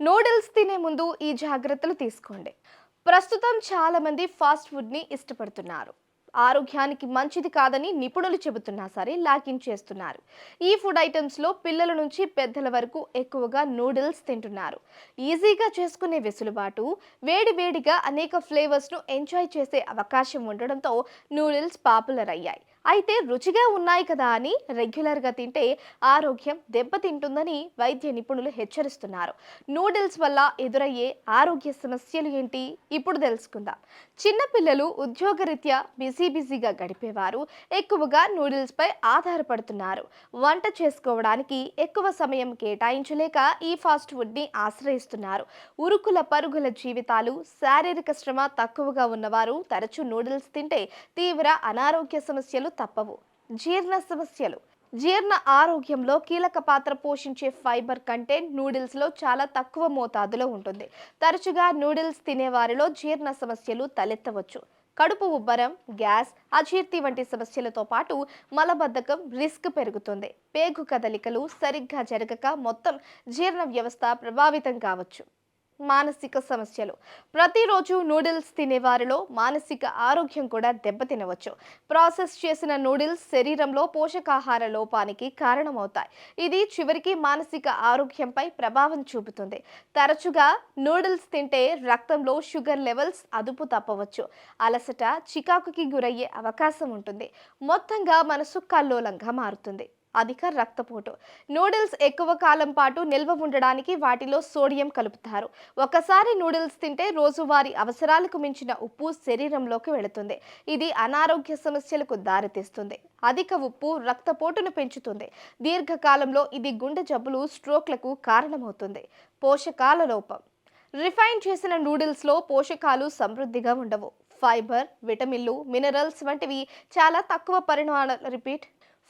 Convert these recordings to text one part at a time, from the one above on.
Noodles తినే ముందు ఈ జాగ్రత్తలు తీసుకోండి. ప్రస్తుతం చాలామంది ఫాస్ట్ ఫుడ్ని ఇష్టపడుతున్నారు. ఆరోగ్యానికి మంచిది కాదని నిపుణులు చెబుతున్నా సరే లాకిన్ చేస్తున్నారు. ఈ ఫుడ్ ఐటమ్స్లో పిల్లల నుంచి పెద్దల వరకు ఎక్కువగా నూడిల్స్ తింటున్నారు. ఈజీగా చేసుకునే వెసులుబాటు వేడి వేడిగా అనేక ఫ్లేవర్స్ను ఎంజాయ్ చేసే అవకాశం ఉండడంతో నూడిల్స్ పాపులర్ అయ్యాయి. అయితే రుచిగా ఉన్నాయి కదా అని రెగ్యులర్గా తింటే ఆరోగ్యం దెబ్బతింటుందని వైద్య నిపుణులు హెచ్చరిస్తున్నారు. నూడిల్స్ వల్ల ఎదురయ్యే ఆరోగ్య సమస్యలు ఏంటి? ఇప్పుడు తెలుసుకుందాం. చిన్నపిల్లలు ఉద్యోగరీత్యా బిజీ బిజీగా గడిపేవారు ఎక్కువగా నూడిల్స్పై ఆధారపడుతున్నారు. వంట చేసుకోవడానికి ఎక్కువ సమయం కేటాయించలేక ఈ ఫాస్ట్ ఫుడ్ని ఆశ్రయిస్తున్నారు. ఉరుకుల పరుగుల జీవితాలు శారీరక శ్రమ తక్కువగా ఉన్నవారు తరచూ నూడిల్స్ తింటే తీవ్ర అనారోగ్య సమస్యలు తప్పవు. జీర్ణ సమస్యలు. జీర్ణ ఆరోగ్యంలో కీలక పాత్ర పోషించే ఫైబర్ కంటెంట్ నూడిల్స్లో చాలా తక్కువ మోతాదులో ఉంటుంది. తరచుగా నూడిల్స్ తినేవారిలో జీర్ణ సమస్యలు తలెత్తవచ్చు. కడుపు ఉబ్బరం గ్యాస్ అజీర్తి వంటి సమస్యలతో పాటు మలబద్ధకం రిస్క్ పెరుగుతుంది. పేగు కదలికలు సరిగ్గా జరగక మొత్తం జీర్ణ వ్యవస్థ ప్రభావితం కావచ్చు. మానసిక సమస్యలు. ప్రతిరోజు నూడిల్స్ తినేవారిలో మానసిక ఆరోగ్యం కూడా దెబ్బతినవచ్చు. ప్రాసెస్ చేసిన నూడిల్స్ శరీరంలో పోషకాహార లోపానికి కారణమవుతాయి. ఇది చివరికి మానసిక ఆరోగ్యంపై ప్రభావం చూపుతుంది. తరచుగా నూడిల్స్ తింటే రక్తంలో షుగర్ లెవెల్స్ అదుపు తప్పవచ్చు. అలసట చికాకుకి గురయ్యే అవకాశం ఉంటుంది. మొత్తంగా మనసు కల్లోలంగా మారుతుంది. అధిక రక్తపోటు. నూడిల్స్ ఎక్కువ కాలం పాటు నిల్వ ఉండడానికి వాటిలో సోడియం కలుపుతారు. ఒకసారి నూడిల్స్ తింటే రోజువారీ అవసరాలకు మించిన ఉప్పు శరీరంలోకి వెళుతుంది. ఇది అనారోగ్య సమస్యలకు దారితీస్తుంది. అధిక ఉప్పు రక్తపోటును పెంచుతుంది. దీర్ఘకాలంలో ఇది గుండె జబ్బులు స్ట్రోక్లకు కారణమవుతుంది. పోషకాల లోపం. రిఫైన్ చేసిన నూడిల్స్లో పోషకాలు సమృద్ధిగా ఉండవు. ఫైబర్ విటమిన్లు మినరల్స్ వంటివి చాలా తక్కువ పరిణామాల రిపీట్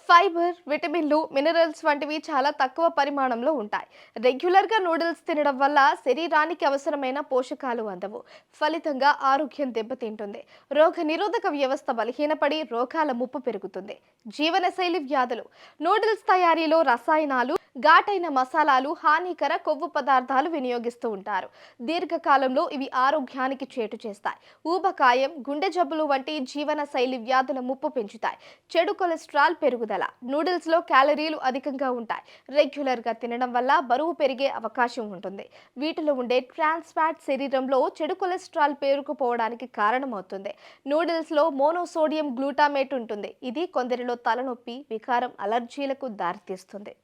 ఫైబర్ విటమిన్లు మినరల్స్ వంటివి చాలా తక్కువ పరిమాణంలో ఉంటాయి. రెగ్యులర్గా నూడిల్స్ తినడం వల్ల శరీరానికి అవసరమైన పోషకాలు అందవు. ఫలితంగా ఆరోగ్యం దెబ్బతింటుంది. రోగ నిరోధక వ్యవస్థ బలహీనపడి రోగాల ముప్పు పెరుగుతుంది. జీవనశైలి వ్యాధులు. నూడిల్స్ తయారీలో రసాయనాలు ఘాటైన మసాలాలు హానికర కొవ్వు పదార్థాలు వినియోగిస్తూ ఉంటారు. దీర్ఘకాలంలో ఇవి ఆరోగ్యానికి చేటు చేస్తాయి. ఊబకాయం గుండె జబ్బులు వంటి జీవన శైలి వ్యాధుల ముప్పు పెంచుతాయి. చెడు కొలెస్ట్రాల్ పెరుగుదల నూడిల్స్లో క్యాలరీలు అధికంగా ఉంటాయి. రెగ్యులర్గా తినడం వల్ల బరువు పెరిగే అవకాశం ఉంటుంది. వీటిలో ఉండే ట్రాన్స్ ఫ్యాట్ శరీరంలో చెడు కొలెస్ట్రాల్ పేరుకుపోవడానికి కారణమవుతుంది. నూడిల్స్లో మోనోసోడియం గ్లూటామేట్ ఉంటుంది. ఇది కొందరిలో తలనొప్పి వికారం అలర్జీలకు దారితీస్తుంది.